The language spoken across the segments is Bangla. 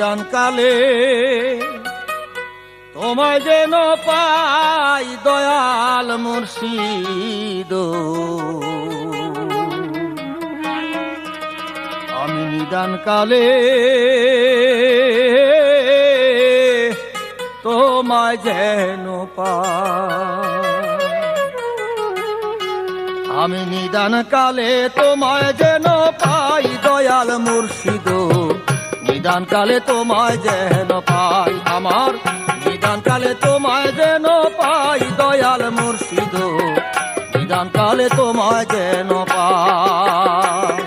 নিদান কালে তোমায় যেন পাই দয়াল মুর্শিদ। আমি নিদান কালে তোমায় যেন আমি নিদান কালে তোমায় যেন পাই দয়াল মুর্শিদ। নিদান কালে তোমায় যেন পাই আমার নিদান কালে তোমায় যেন পাই দয়াল মুর্শিদ। নিদান কালে তোমায় যেন পাই।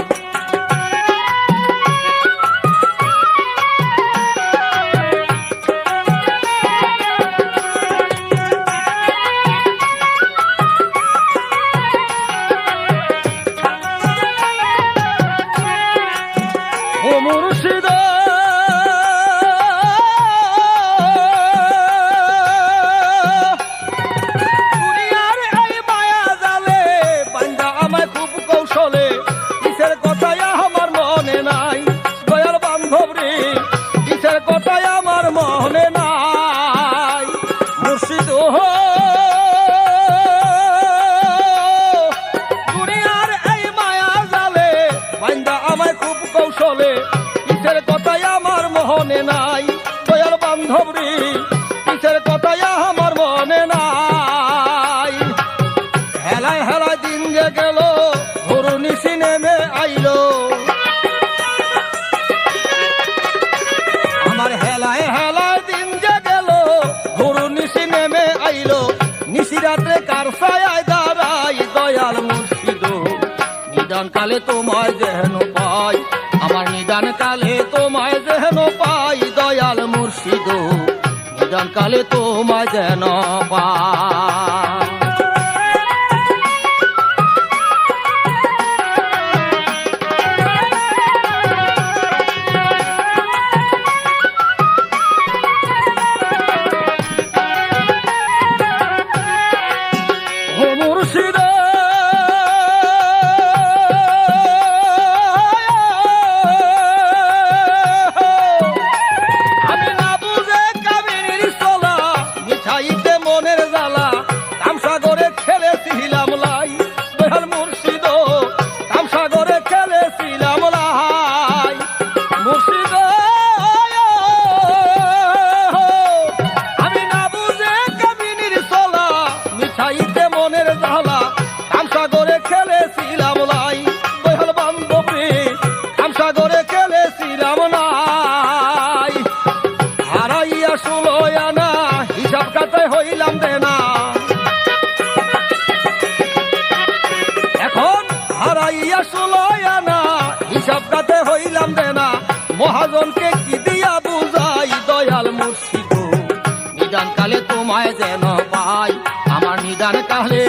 কৌশলে কিসের কথাই আমার মনে নাই? দয়াল বান্ধব রে কিসের কথাই আমার মনে নাই? হেলায় হেলায় দিন যে গেল হরু নিশি নেমে আইলো। আমার হেলায় হেলায় দিন যে গেল হরু নিশি নেমে আইলো। নিশি রাত্রে কার ছায়ায় দাঁড়াই দয়াল মুর্শিদ? নিদান কালে তোমায় যেন নিদান কালে তোমায় যেন পাই দয়াল মুর্শিদ। নিদান কালে তোমায় যেন পাই। হারাইয়া ষোলো আনা হিসাব কাটে হইলাম দেনা মহাজনকে কি দিয়া বুঝাই, দয়াল মুর্শিদ? নিদান কালে তোমায় যেন পাই, আমার নিদান কালে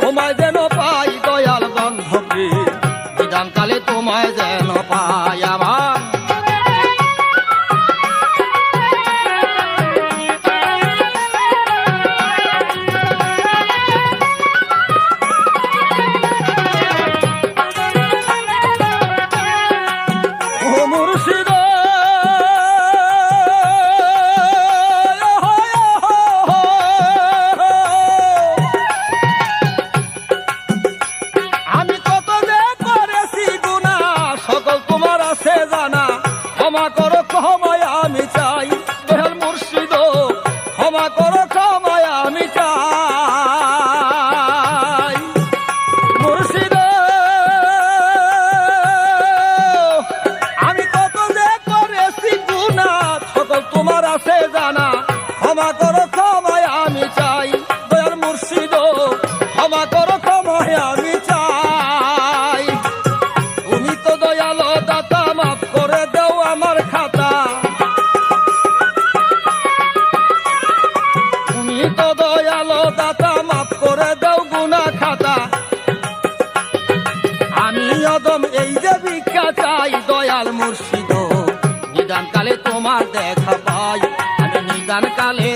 তোমায় যেন পাই, দয়াল বান্ধবী নিদান কালে তোমায় যেন পাই, আমার ক্ষমা করো। দয়ালো দয়াল দাতা, মাফ করে দাও গুনা খাতা। আমি অদম, এই যে ভিক্ষা চাই দয়াল মুর্শিদ। নিদান কালে তোমার দেখা পাই। আমি নিদান কালে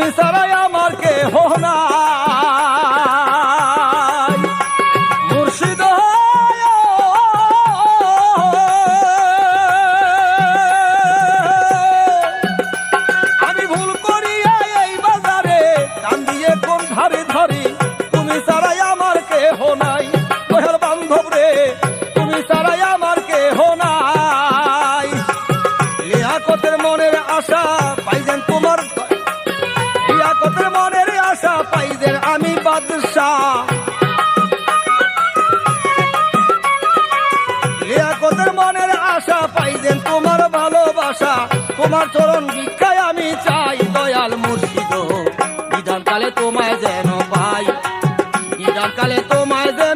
comenzaba পাইবেন তোমার ভালোবাসা। তোমার চরণ ভিক্ষায় আমি চাই দয়াল মুর্শিদ। নিদান কালে তোমায় যেন পাই। নিদান কালে তোমায় যেন